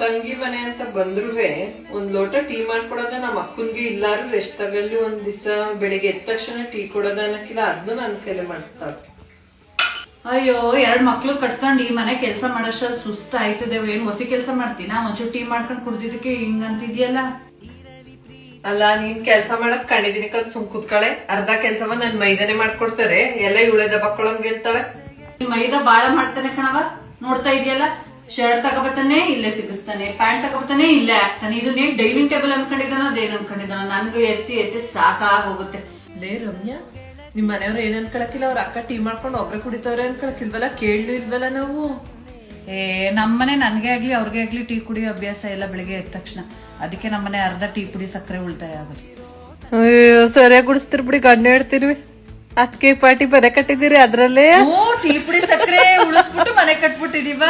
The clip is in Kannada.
ತಂಗಿ ಮನೆ ಅಂತ ಬಂದ್ರುವೆ ಒಂದ್ ಲೋಟ ಟೀ ಮಾಡ್ಕೊಡೋದ ನಮ್ಮ ಅಕ್ಕನ್ಗೆ ಇಲ್ಲಾರು ರೆಸ್ಟ್ ತಗೊಳ್ಳಿ ಒಂದ್ ದಿವಸ ಬೆಳಿಗ್ಗೆ ಎದ್ದ ತಕ್ಷಣ ಟೀ ಕೊಡೋದ ಅನ್ನಕ್ಕಿಲ್ಲ ಅದನ್ನು ನನ್ ಕೈಲಿ ಮಾಡಿಸ್ತಾರ ಅಯ್ಯೋ ಎರಡ್ ಮಕ್ಳು ಕಟ್ಕೊಂಡ್ ಈ ಮನೆ ಕೆಲಸ ಮಾಡೋಷ್ಟ್ರಲ್ಲಿ ಸುಸ್ತ ಆಯ್ತದೆ ಏನ್ ಹೊಸಿ ಕೆಲಸ ಮಾಡ್ತೀನ? ಒಂಚೂರು ಟೀ ಮಾಡ್ಕೊಂಡ್ ಕುಡ್ದಿದ್ದಕ್ಕೆ ಹಿಂಗಂತಿದ್ಯಲ್ಲ? ಅಲ್ಲ ನೀನ್ ಕೆಲ್ಸ ಮಾಡೋದ್ ಕಂಡಿದೀನಿ ಕಲ್ ಸುಮ್ ಕುತ್ಕಳೆ. ಅರ್ಧ ಕೆಲ್ಸವ ನನ್ ಮೈದಾನೆ ಮಾಡ್ಕೊಡ್ತಾರೆ. ಎಲ್ಲ ಇವಳೆ ದಬ್ಬಕ್ಕೊಳಂಗ್ ಹೇಳ್ತಾಳೆ. ಮೈದಾ ಬಾಳ ಮಾಡ್ತಾನೆ ಕಣವ ನೋಡ್ತಾ ಇದೆಯಲ್ಲ? ಶರ್ಟ್ ತಗೋಬತ್ತಾನೆ ಇಲ್ಲೇ ಸಿಗಿಸ್ತಾನೆ ಪ್ಯಾಂಟ್ ತಗೋಬತ್ತಾನೆ ಇಲ್ಲೇ ಹಾಕ್ತಾನೆ. ಇದನ್ನೇ ಡೈನಿಂಗ್ ಟೇಬಲ್ ಅನ್ಕೊಂಡಿದ್ದಾನೋ ಅದೇನ್ ಅನ್ಕೊಂಡಿದ್ದಾನೋ ನನ್ಗೆ ಎತ್ತಿ ಎತ್ತಿ ಸಾಕಾಗೋಗುತ್ತೆ. ಲೇ ರಮ್ಯಾ ನಿಮ್ ಮನೆಯವ್ರು ಏನ್ ಅನ್ಕೊಳಕಿಲ್ಲ ಅವ್ರ ಅಕ್ಕ ಟೀ ಮಾಡ್ಕೊಂಡು ಒಬ್ರೆ ಕುಡಿತವ್ರೆ ಅನ್ಕೊಳಕಿಲ್ವಲ್ಲ ಕೇಳಲು ಇಲ್ವಲ್ಲ ನಾವು? ಏ ನಮ್ಮನೆ ನನ್ಗೆ ಆಗ್ಲಿ ಅವ್ರಿಗೆ ಆಗ್ಲಿ ಟೀ ಕುಡಿಯೋ ಅಭ್ಯಾಸ ಎಲ್ಲ ಬೆಳಿಗ್ಗೆ ಎದ್ದ ತಕ್ಷಣ. ಅದಕ್ಕೆ ನಮ್ಮನೆ ಅರ್ಧ ಟೀ ಪುಡಿ ಸಕ್ಕರೆ ಉಳಿತಾಯ ಆಗುತ್ತೆ ಅಯ್ಯೋ ಸರಿಯಾಗಿ ಗುಡಿಸ್ತಿರ್ ಬಿಡಿ ಗಣ್ಣ ಹೇಳ್ತಿರ್ವಿ ಅಕ್ಕಿ ಪಾಟಿ ಬರೆ ಕಟ್ಟಿದಿರಿ ಅದ್ರಲ್ಲೇ? ಟೀ ಪುಡಿ ಸಕ್ಕರೆ ಉಳಿಸ್ಬಿಟ್ಟು ಮನೆ ಕಟ್ಬಿಟ್ಟಿದೀವ?